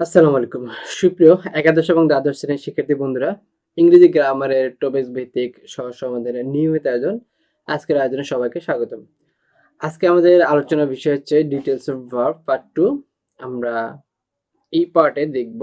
আসসালামু আলাইকুম। সুপ্রিয় একাদশ এবং দ্বাদশ শ্রেণির শিক্ষার্থী বন্ধুরা, ইংরেজি গ্রামারের টপিক ভিত্তিক সহজ সমাধানের নিয়মিত আয়োজন, আজকের আয়োজনে সবাইকে স্বাগতম। আজকে আমাদের আলোচনার বিষয় হচ্ছে details of verb part two আমরা এই পার্টে দেখব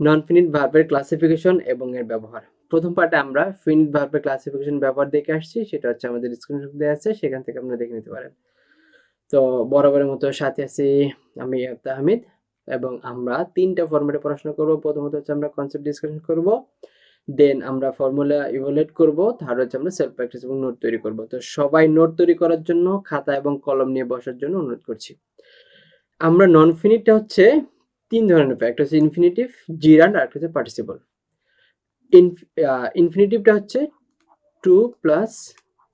নন ফিনিট ভার্বের ক্লাসিফিকেশন এবং এর ব্যবহার। প্রথম পার্টে আমরা ফিনিট ভার্বের ক্লাসিফিকেশন ব্যবহার দেখে আসছি, সেটা হচ্ছে আমাদের স্ক্রিনশট দেওয়া আছে, সেখান থেকে আপনারা দেখে নিতে পারেন। তো বরাবরের মতো সাথে আছি আমি আব্দা হামিদ। এবং আমরা তিনটা ফর্মেটে পড়াশোনা করব। প্রথমত হচ্ছে আমরা কনসেপ্ট ডিসকাশন করব দেন আমরা ফর্মুলা ইভালুয়েট করব থার্ড হচ্ছে আমরা সেলফ প্র্যাকটিস এবং নোট তৈরি করব। তো সবাই নোট তৈরি করার জন্য খাতা এবং কলম নিয়ে বসার জন্য অনুরোধ করছি। আমরা নন ফিনিটটা হচ্ছে তিন ধরনের একটা হচ্ছে ইনফিনিটিভ জিরান্ড আর হচ্ছে পার্টিসিপল ইনফিনিটিভটা হচ্ছে টু প্লাস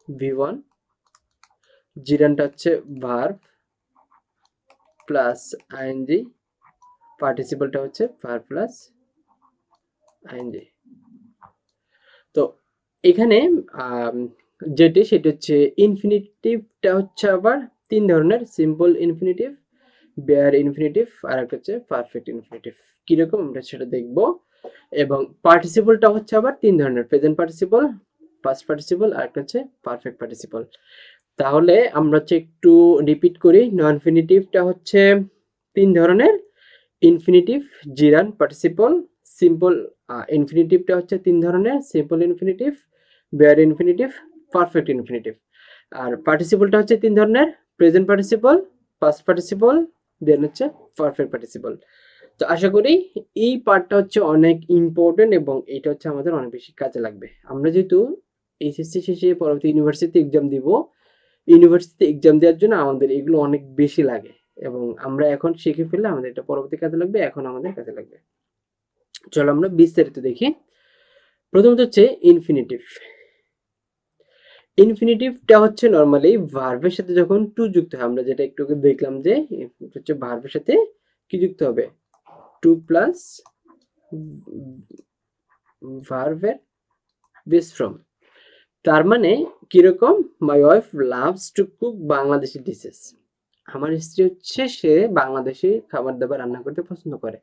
ভি ওয়ান জিরানটা হচ্ছে ভার্ব প্লাস আইএনজি পার্টিসিপলটা হচ্ছে ভার প্লাস আইএনজি তো এখানে যেটি সেটি হচ্ছে ইনফিনিটিভটা হচ্ছে আবার তিন ধরনের সিম্পল ইনফিনিটিভ বেয়ার ইনফিনিটিভ আর একটা হচ্ছে পারফেক্ট ইনফিনিটিভ কীরকম আমরা সেটা দেখব। এবং পার্টিসিপলটা হচ্ছে আবার তিন ধরনের প্রেজেন্ট পার্টিসিপল পাস্ট পার্টিসিপল আর একটা হচ্ছে পারফেক্ট পার্টিসিপল তাহলে আমরা হচ্ছে একটু রিপিট করি নন ফিনিটিভটা হচ্ছে তিন ধরনের ইনফিনিটিভ জিরান পার্টিসিপল সিম্পল ইনফিনিটিভটা হচ্ছে তিন ধরনের simple infinitive bare infinitive perfect infinitive আর পার্টিসিপলটা হচ্ছে তিন ধরনের present participle past participle then হচ্ছে পারফেক্ট পার্টিসিপল তো আশা করি এই পার্টটা হচ্ছে অনেক ইম্পর্টেন্ট এবং এটা হচ্ছে আমাদের অনেক বেশি কাজে লাগবে। আমরা যেহেতু এইচএসসি শেষে পরবর্তী ইউনিভার্সিটি এক্সাম দিব ইউনিভার্সিটি এক্সাম দেওয়ার জন্য আমাদের এগুলো অনেক বেশি লাগে। এবং আমরা এখন শিখে ফেললে আমাদের এটা পরবর্তী কাজে লাগবে, এখন আমাদের কাজে লাগবে। চলো আমরা বিস্তারিত দেখি। প্রথমত হচ্ছে ইনফিনিটিভ ইনফিনিটিভটা হচ্ছে নর্মালি ভার্ভের সাথে যখন টু যুক্ত হয়, আমরা যেটা একটু দেখলাম যে হচ্ছে ভার্বের সাথে কি যুক্ত হবে? টু প্লাস ভার্ভের বেস ফ্রম তার মানে কীরকম? My wife loves to cook Bangladeshi dishes আমার স্ত্রী হচ্ছে সে বাংলাদেশি খাবার দাবার রান্না করতে পছন্দ করে।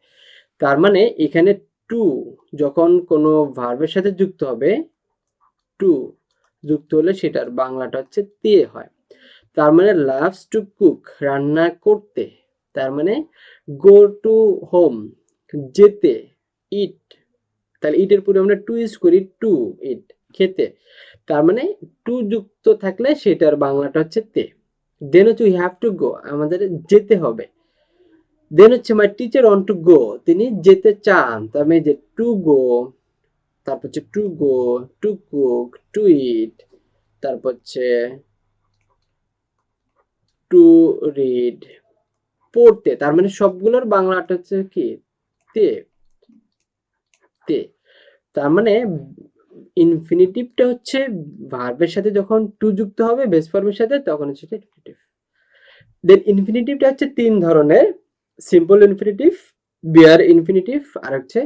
তার মানে এখানে টু যখন কোনো ভার্বের সাথে যুক্ত হবে, টু যুক্ত হলে সেটার বাংলাটা হচ্ছে তে হয়। তার মানে লাভস টু কুক রান্না করতে। তার মানে গো টু হোম যেতে ইট তাহলে ইটের পরে আমরা টু ইউজ করি টু ইট খেতে। তার মানে টু যুক্ত থাকলে সেটার বাংলাটা হচ্ছে তে। দেন হচ্ছে উই হ্যাভ টু গো আমাদের যেতে হবে। দেন হচ্ছে my teacher on to go তিনি যেতে চান। তার মানে যে টু গো তারপর হচ্ছে to go to cook to eat তারপর হচ্ছে টু রিড পড়তে। তার মানে সবগুলোর বাংলাটা হচ্ছে কি? তে। তে। তার মানে ইনফিনিটিভটা হচ্ছে ভার্বের সাথে যখন টু যুক্ত হবে বেস ফর্মের সাথে, তখন হচ্ছে ইনফিনিটিভ দেন ইনফিনিটিভটা হচ্ছে তিন ধরনের সিম্পল ইনফিনিটিভ বিয়ার ইনফিনিটিভ আর হচ্ছে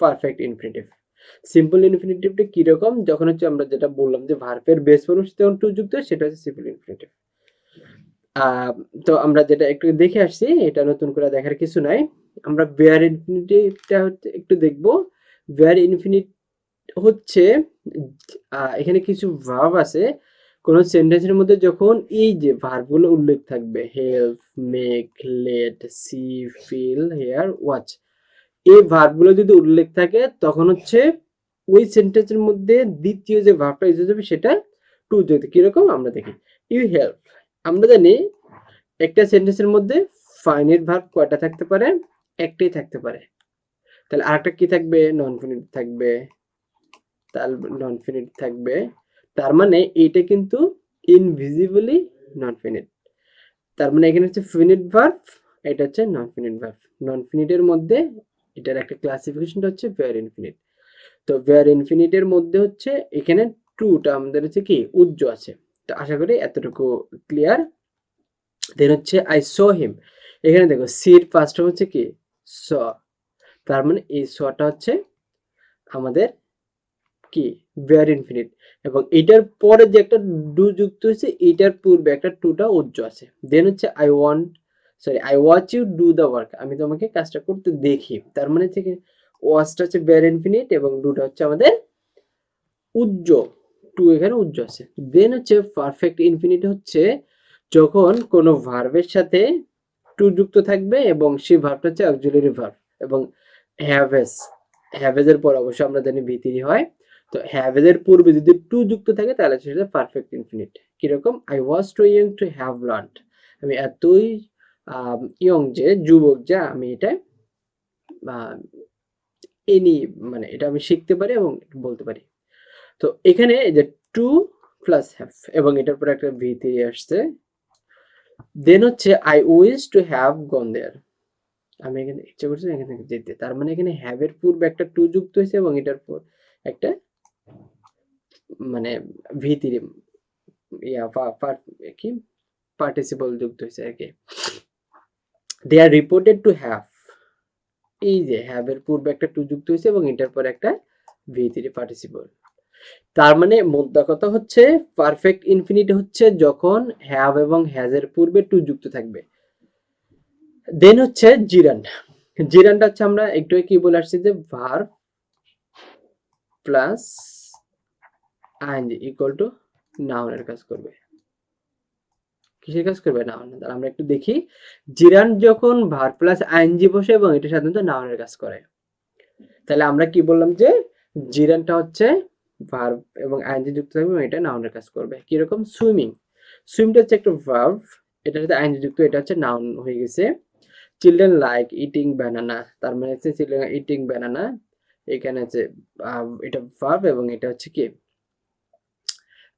পারফেক্ট ইনফিনিটিভ সিম্পল ইনফিনিটিভটা কীরকম যখন হচ্ছে আমরা যেটা বললাম যে ভার্বের বেস ফর্মের সাথে যখন টু যুক্ত সেটা হচ্ছে সিম্পল ইনফিনিটিভ তো আমরা যেটা একটু দেখে আসছি, এটা নতুন করে দেখার কিছু নাই। আমরা বেয়ার ইনফিনিটিভটা হচ্ছে একটু দেখব। বেয়ার ইনফিনিট হচ্ছে এখানে কিছু ভার্ব আছে। কোন সেন্টেন্সের মধ্যে যখন এই যে ভার্বগুলো উল্লেখ থাকবে help make let see feel hear watch এই ভার্বগুলো যদি উল্লেখ থাকে, তখন হচ্ছে ওই সেন্টেন্সের মধ্যে দ্বিতীয় যে ভার্বটা ইউজ হবে সেটা টু যদি কীরকম? আমরা দেখি। ইউ হেল্প আমরা জানি একটা সেন্টেন্সের মধ্যে ফাইনিট ভার্ব কয়টা থাকতে পারে? একটাই থাকতে পারে। তাহলে আরেকটা কি থাকবে? নন ফিনিট থাকবে। তার নন ফিনিট থাকবে। তার মানে এটা কিন্তু ইনভিজিবলি নন ফিনিট তার মানে এখানে হচ্ছে ফিনিট ভার্ব এটা হচ্ছে নন ফিনিট ভার্ব নন ফিনিটের মধ্যে এটার একটা ক্লাসিফিকেশনটা হচ্ছে ভেয়ার ইনফিনিট তো ভেয়ার ইনফিনিটের মধ্যে হচ্ছে এখানে টুটা আমাদের হচ্ছে কি উজ্জ আছে। তো আশা করি এতটুকু ক্লিয়ার দেন হচ্ছে আই স হিম এখানে দেখো সির ফার্স্ট হচ্ছে কি স তার মানে এই সটা হচ্ছে আমাদের কি? ভেয়ার ইনফিনিট এবং এটার পরে যে একটা ডু যুক্ত হয়েছে, এটার পূর্বে একটা টুটা উজ্জ আছে। দেন হচ্ছে I want sorry I watch you do the work আমি তোমাকে কাজটা করতে দেখি। তার মানে থেকে ওয়াচটা হচ্ছে বের ইনফিনিট এবং ডুটা হচ্ছে আমাদের উজ্জ টু এখানে উজ্জ আছে। দেন হচ্ছে পারফেক্ট ইনফিনিট হচ্ছে যখন কোনো ভার্বের সাথে টু যুক্ত থাকবে এবং সেই ভার্বটা হচ্ছে অক্সিলারি ভার্ব এবং হ্যাভেস হ্যাভেজের পর অবশ্য আমরা জানি ভিতিরি হয়। তো হ্যাভেজের পূর্বে যদি টু যুক্ত থাকে, তাহলে সেটা পারফেক্ট ইনফিনিট কীরকম? I was too young to have learn আমি এতই ইয়ং যে, যুবক যা, আমি এটা এনি মানে এটা আমি শিখতে পারি এবং বলতে পারি। তো এখানে যে টু প্লাস হ্যাভ এবং এটার পরে একটা ভি আসছে। দেন হচ্ছে I wish to have gone there আমি এখানে ইচ্ছা করছি এখানে যেতে। তার মানে এখানে হ্যাভ এর পূর্বে একটা টু যুক্ত হয়েছে এবং এটার পর একটা মানে ভি থ্রি ইয়া কি? পার্টিসিপল যুক্ত হয়েছে আর কি। They are reported to have এই যে হ্যাভ এর পূর্বে একটা টু যুক্ত হয়েছে এবং এটার পর একটা ভি থ্রি পার্টিসিপল তার মানে মোদ্দা কথা হচ্ছে পারফেক্ট ইনফিনিট হচ্ছে যখন হ্যাভ এবং হ্যাজ এর পূর্বে টু যুক্ত থাকবে। দেন হচ্ছে জিরান জিরানটা হচ্ছে আমরা একটু কি বলে আসছি যে verb plus ING equal two নাউনের কাজ করবে। কিসের কাজ করবে? নাউন তাহলে আমরা একটু দেখি, জিরান যখন ভার প্লাস আইএনজি বসে এবং এটা সাধারণত নাউনের কাজ করে। তাহলে আমরা কি বললাম যে, জিরানটা হচ্ছে ভার্ব এবং আইএনজি যুক্ত থাকবে এবং এটা নাউনের কাজ করবে। কীরকম? সুইমিং সুইমটা হচ্ছে একটা ভার্ব এটার সাথে আইএনজি যুক্ত, এটা হচ্ছে নাউন হয়ে গেছে। চিলড্রেন লাইক ইটিং ব্যানানা তার মানে হচ্ছে চিলড্রেন ইটিং ব্যানানা এখানে আছে এটা ভার্ব এবং এটা হচ্ছে কি?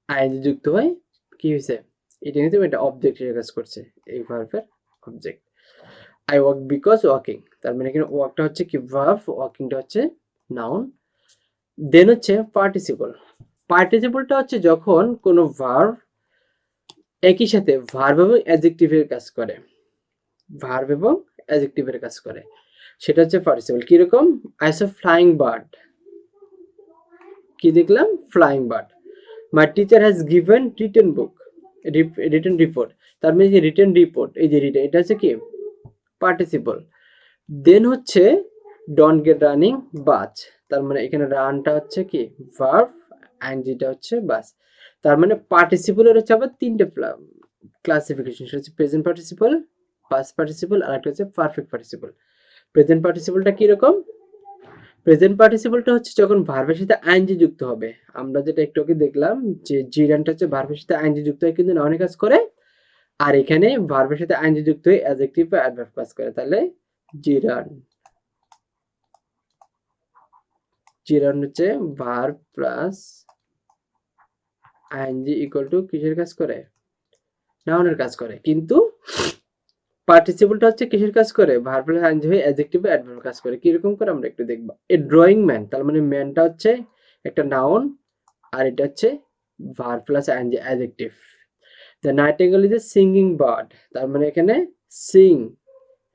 আইএনজি যুক্ত হয়, কি হয়েছে এটা কিন্তু এটা অবজেক্ট হিসেবে কাজ করছে, এই ভার্বের object I walk because walking তার মানে এখানে ওয়াকটা হচ্ছে কি ভার্ব ওয়াকিংটা হচ্ছে নাউন দেন হচ্ছে পার্টিসিপল পার্টিসিপলটা হচ্ছে যখন কোনো ভার্ব একই সাথে ভার্ব এবং অ্যাডজেক্টিভের কাজ করে ভার্ব এবং অ্যাডজেক্টিভের কাজ করে, সেটা হচ্ছে পার্টিসিপল কীরকম? আইস ফ্লাইং বার্ড কি দেখলাম? Flying bird my teacher has given written book written report তার মানে যে রিটেন রিপোর্ট এই যে রিটেন এটা হচ্ছে কি? পার্টিসিপল দেন হচ্ছে ডন গেট রানিং বাস তার মানে এখানে রানটা হচ্ছে কি? ভার্ভ আইনজিটা হচ্ছে বাস তার মানে পার্টিসিপলের হচ্ছে আবার তিনটে ক্লাসিফিকেশন সেটা হচ্ছে প্রেজেন্ট পার্টিসিপল পাস্ট পার্টিসিপল আর একটা হচ্ছে পারফেক্ট পার্টিসিপল প্রেজেন্ট পার্টিসিপলটা কীরকম প্রেজেন্ট পার্টিসিপলটা হচ্ছে যখন ভার্বের সাথে আইনজি যুক্ত হবে। আমরা যেটা একটু আগে দেখলাম যে জিরানটা হচ্ছে ভার্বের সাথে আইনজি যুক্ত হয়, কিন্তু নাউনে কাজ করে। আর এখানে ভার্বের সাথে আইনজি যুক্ত হয়ে অ্যাডজেক্টিভ বা অ্যাডভার্ব কাজ করে। তাহলে জিরান জিরান হচ্ছে verb plus ING equal to কিসের কাজ করে? নাউনের কাজ করে। কিন্তু পার্টিসিপলটা হচ্ছে কিসের কাজ করে? ভার্ব প্লাস আইএনজি হয়ে অ্যাডজেক্টিভ অ্যাডভার্ব কাজ করে। কীরকম করে আমরা একটু দেখব। এ ড্রয়িং ম্যান তার মানে ম্যানটা হচ্ছে একটা নাউন আর এটা হচ্ছে verb plus ING adjective the nightingale is a singing bird তার মানে এখানে সিং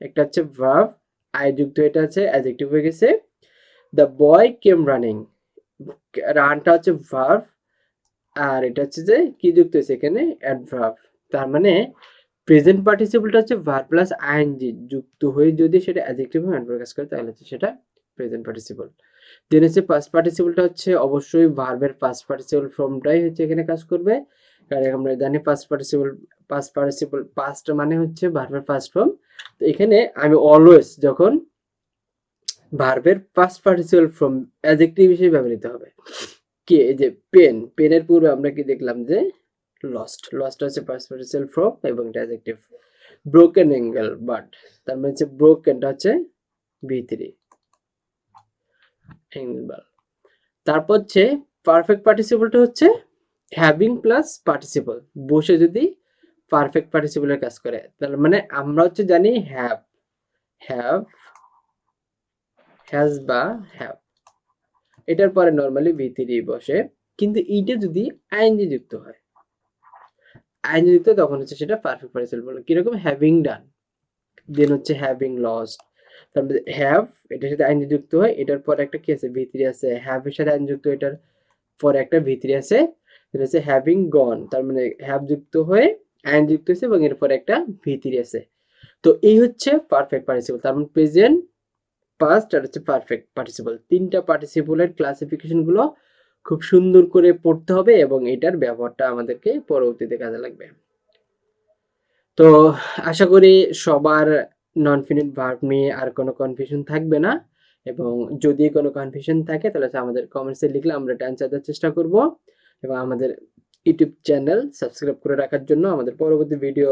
একটা হচ্ছে ভার্ব আই যুক্ত এটা আছে অ্যাডজেক্টিভ হয়ে গেছে। দ্য বয় কেম রানিং রানটা হচ্ছে ভার্ভ আর এটা হচ্ছে যে কি যুক্ত হয়েছে এখানে? অ্যাডভার্ব তার মানে প্রেজেন্ট পার্টিসিপলটা হচ্ছে ভার্ব প্লাস আইএনজি যুক্ত হয়ে যদি সেটা অ্যাডজেক্টিভ এবং অ্যাডভার্ব কাজ করে, তাহলে হচ্ছে সেটা প্রেজেন্ট পার্টিসিপল দেন হচ্ছে পাস্ট পার্টিসিপলটা হচ্ছে অবশ্যই ভার্বের পাস্ট পার্টিসিপল ফর্মটাই হচ্ছে এখানে কাজ করবে। কারণ আমরা জানি past participle past participle past মানে হচ্ছে ভার্বের পাস্ট ফর্ম তো এখানে আমি অলওয়েজ যখন ভার্বের পাস্ট পার্টিসিপল ফ্রম অ্যাডজেক্টিভ হিসেবে ব্যবহৃত হবে। কে? এই যে পেন পেনের পূর্বে আমরা কি দেখলাম যে লস্ট লস্ট হচ্ছে পাস্ট পার্টিসিপল ফ্রম এবং অ্যাডজেক্টিভ ব্রোকেন অ্যাঙ্গেল বাট তার মানে হচ্ছে ব্রোকেনটা হচ্ছে বি থ্রি অ্যাঙ্গেল তারপর হচ্ছে পারফেক্ট পার্টিসিপলটা হচ্ছে হ্যাভিং প্লাস পার্টিসিপল বসে যদি পারফেক্ট পার্টিসিপলের কাজ করে, তার মানে আমরা হচ্ছে জানি হ্যাভ হ্যাভ হ্যাজ বা হ্যাভ এটার পরে নর্মালি ভি থ্রি বসে, কিন্তু এইটা যদি আইএনজি যুক্ত হয় আইএনজি যুক্ত তখন হচ্ছে সেটা পারফেক্ট পার্টিসিপল বলে কীরকম হ্যাভিং ডান দেন হচ্ছে হ্যাভিং লস্ট তারপরে হ্যাভ এটার সাথে আইএনজি যুক্ত হয়, এটার পর একটা কি আছে ভি থ্রি আছে। হ্যাভ এর সাথে আইএনজি যুক্ত, এটার পরে একটা ভি থ্রি আছে এটা হচ্ছে হ্যাভিং গন তার মানে হ্যাভ যুক্ত হয়ে আইন যুক্ত হয়েছে এবং এরপর একটা ভি থ্রি আছে। তো এই হচ্ছে পারফেক্ট পার্টিসিপল তার মানে প্রেজেন্ট পাস্ট আর হচ্ছে পারফেক্ট পার্টিসিপল তিনটা পার্টিসিপলের ক্লাসিফিকেশনগুলো খুব সুন্দর করে পড়তে হবে এবং এটার ব্যবহারটা আমাদেরকে পরবর্তীতে কাজে লাগবে। তো আশা করি সবার নন ফিনিট ভার্ব নিয়ে আর কোনো কনফিউশন থাকবে না এবং যদি কোনো কনফিউশন থাকে তাহলে আমাদের কমেন্টসে লিখলে আমরা এটা অ্যান্সার দেওয়ার চেষ্টা করব এবং আমাদের ইউটিউব চ্যানেল সাবস্ক্রাইব করে রাখার জন্য আমাদের পরবর্তী ভিডিও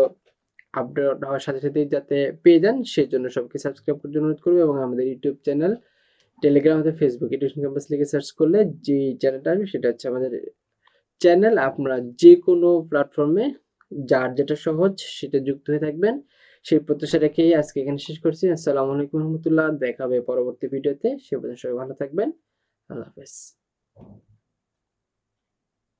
আপডেট হওয়ার সাথে সাথে যাতে পেয়ে যান, সেই জন্য সবকে সাবস্ক্রাইব করার জন্য অনুরোধ করব এবং আমাদের ইউটিউব চ্যানেল টেলিগ্রাম অথবা ফেসবুক এডুকেশন ক্যাম্পাস লিখে সার্চ করলে যে চ্যানেলটা আসবে সেটা হচ্ছে আমাদের চ্যানেল আপনারা যে কোনো প্ল্যাটফর্মে যার যেটা সহজ সেটা যুক্ত হয়ে থাকবেন। সেই প্রত্যাশা রেখেই আজকে এখানে শেষ করছি। আসসালামু আলাইকুম রহমতুল্লাহ। দেখা হবে পরবর্তী ভিডিওতে। সে পর্যন্ত সবাই ভালো থাকবেন। আল্লাহ হাফেজ।